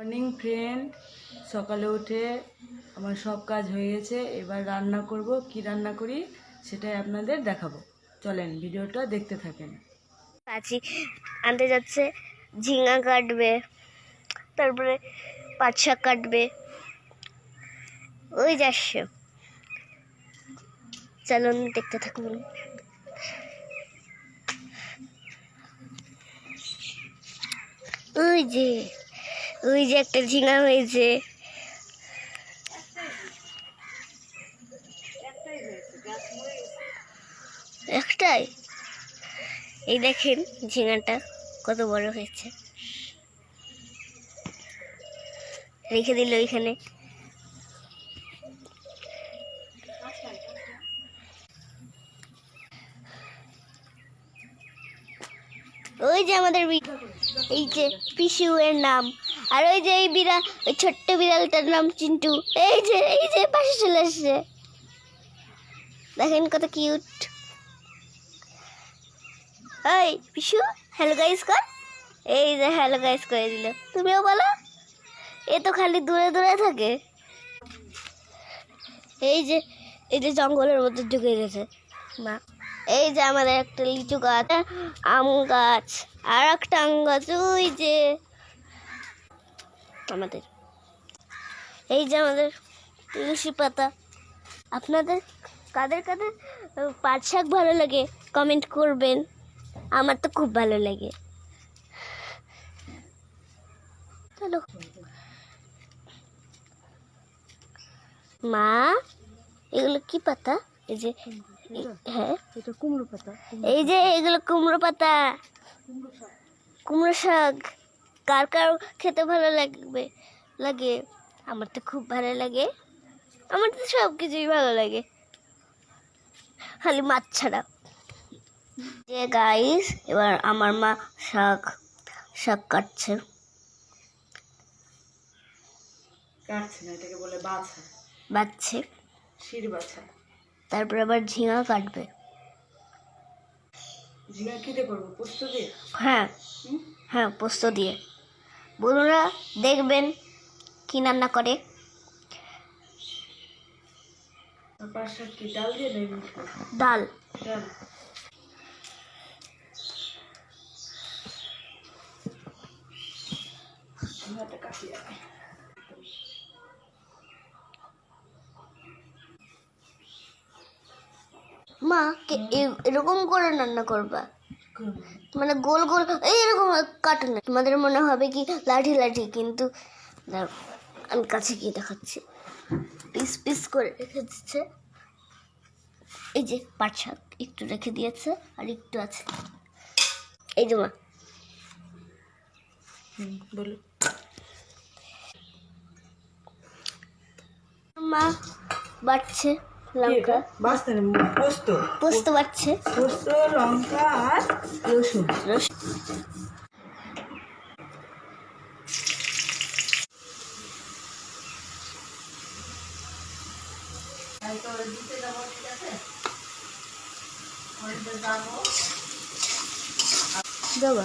Morning friend সকালে উঠে আমার সব কাজ হয়ে গেছে। এবার রান্না করব। কি রান্না করি সেটাই আপনাদের দেখাবো। চলেন, ভিডিওটা দেখতে থাকেন। আছি আনতে যাচ্ছে, ঝিঙা কাটবে, তারপরে পাট শাক কাটবে। ওই যাচ্ছে চলুন, দেখতে থাকুন। ওই যে। ওই যে একটা ঝিঙা হয়েছে। একটাই? এই দেখেন ঝিঙাটা কত বড় হয়েছে। রেখে দিল ওইখানে ওই যে আমাদের এই যে পিসু এর নাম। আর ওই যে এই বিড়াল, ওই ছোট্ট বিড়ালটার নাম চিন্টু। এই যে এই যে পাশে চলে আসছে। দেখেন কত কিউট ওই পিসু হ্যালো গাইস কর। এই যে হ্যালো গাইস করে দিল। তুমিও বলো। এ তো খালি দূরে দূরে থাকে। এই যে এই যে জঙ্গলের মধ্যে ঢুকে গেছে। মা, এই যে আমাদের একটা লিচু গাছ, আম গাছ, আর একটা আম গাছ, ওই যে। আমাদের। এই যে আমাদের তুলসী পাতা। আপনাদের কাদের কাদের পাট শাক ভালো লাগে? কমেন্ট করবেন। আমার তো খুব ভালো লাগে। চলো। মা এগুলো কি পাতা? এই যে হ্যাঁ। এটা কুমড়ো পাতা। এই যে এগুলো কুমড়ো পাতা। কুমড়ো শাক। কার কার খেতে ভালো লাগবে? লাগে? আমার তো খুব ভালো লাগে। আমার তো সব কিছুই ভালো লাগে। খালি মাছ ছাড়া। যে গাইস এবার আমার মা শাক শাক কাটছে। কাটছে না এটাকে বলে বাছা। বাচ্ছে। শির বাছা। তারপর আবার ঝিঙা কাটবে। ঝিঙা করব? পোস্ত দিয়ে? হ্যাঁ। হ্যাঁ পোস্ত দিয়ে। বন্ধুরা দেখবেন কি রান্না করে ডাল। মা এরকম করে রান্না করব। মানে গোল গোল এই এরকম কাটো না তোমাদের মনে হবে কি লাঠি লাঠি কিন্তু আমি কাছে গিয়ে দেখাচ্ছি। পিস পিস করে রেখে দিচ্ছে। এই যে পাট শাক একটু রেখে দিয়েছে আর একটু আছে। এই যে মা। বলো। মা বাড়ছে। লঙ্কা। বাঁচতে পোস্ত। পোস্ত বাড়ছে। পোস্ত লঙ্কা আর রসুন। রসুন দেবা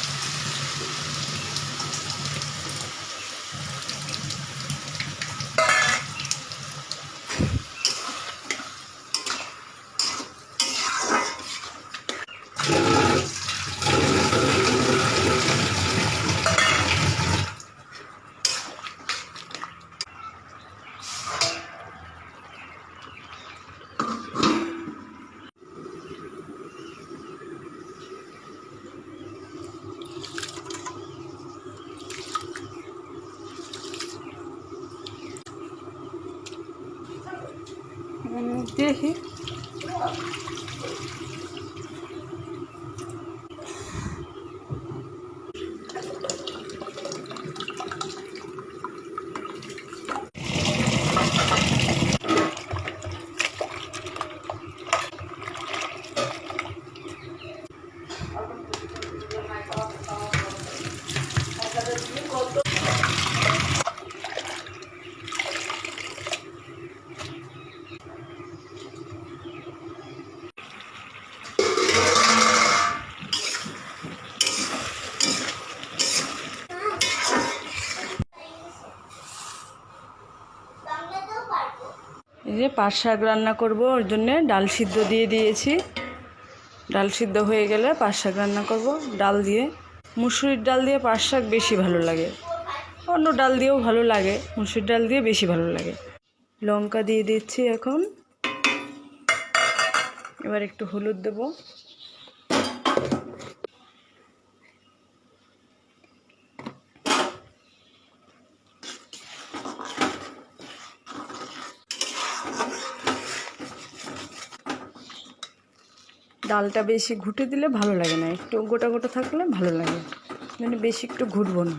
देखिए এই যে পাট শাক রান্না করব, ওর জন্যে ডাল সিদ্ধ দিয়ে দিয়েছি। ডাল সিদ্ধ হয়ে গেলে পাট শাক রান্না করব, ডাল দিয়ে। মুসুরির ডাল দিয়ে পাট শাক বেশি ভালো লাগে। অন্য ডাল দিয়েও ভালো লাগে মুসুর ডাল দিয়ে বেশি ভালো লাগে। লঙ্কা দিয়ে দিচ্ছি এখন। এবার একটু হলুদ দেবো। ডালটা বেশি ঘুটে দিলে ভালো লাগে না। একটু গোটা গোটা থাকলে ভালো লাগে। মানে বেশি একটু ঘুটবো না।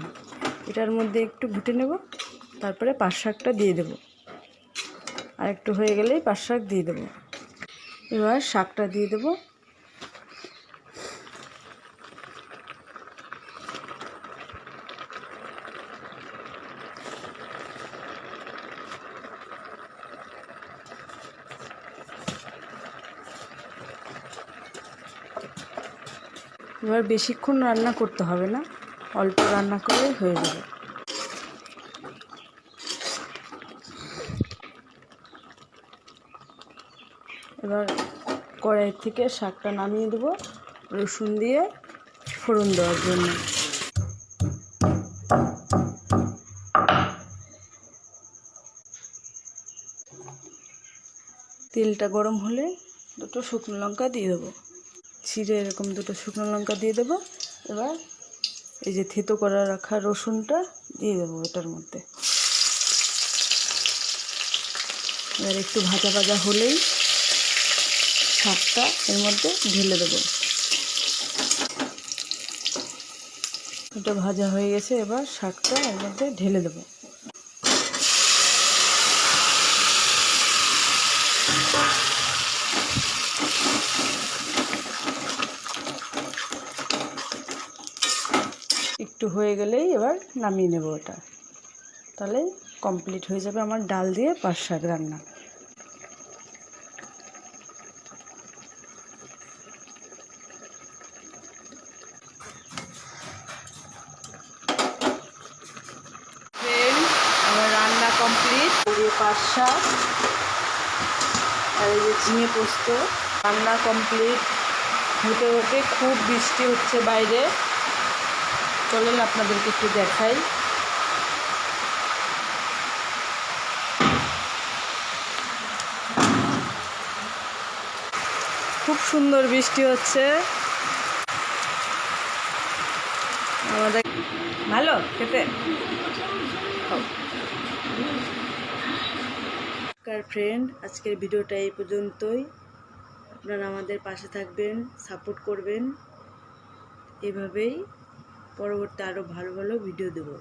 এটার মধ্যে একটু ঘুটে নেব, তারপরে পাট শাকটা দিয়ে দেবো। আর একটু হয়ে গেলেই পাট শাক দিয়ে দেবো। এবার শাকটা দিয়ে দেবো। এবার বেশিক্ষণ রান্না করতে হবে না, অল্প রান্না করলেই হয়ে যাবে। এবার কড়াই থেকে শাকটা নামিয়ে দেবো, রসুন দিয়ে ফোড়ন দেওয়ার জন্য। তেলটা গরম হলে দুটো শুকনো লঙ্কা দিয়ে দেবো। ছিঁড়ে এরকম দুটো শুকনো লঙ্কা দিয়ে দেবো। এবার এই যে থেতো করা রাখা রসুনটা দিয়ে দেবো এটার মধ্যে। এবার একটু ভাজা ভাজা হলেই শাকটা এর মধ্যে ঢেলে দেবো। এটা ভাজা হয়ে গেছে, এবার শাকটা এর মধ্যে ঢেলে দেবো। একটু হয়ে গেলেই এবার নামিয়ে নেব ওটা। তাহলে কমপ্লিট হয়ে যাবে আমার ডাল দিয়ে পাঁচ শাক রান্না। রান্না কমপ্লিট পাঁচ শাক। আর এই যে ঝিঙে পোস্ত। রান্না কমপ্লিট হতে হতে খুব বৃষ্টি হচ্ছে বাইরে। চলেন আপনাদেরকে একটু দেখাই। খুব সুন্দর বৃষ্টি হচ্ছে। আমাদের ভালো? খেতে? নমস্কার ফ্রেন্ড আজকের ভিডিওটা এই পর্যন্তই। আপনারা আমাদের পাশে থাকবেন সাপোর্ট করবেন। এভাবেই পরবর্তী আরও ভালো ভালো ভিডিও দেবো।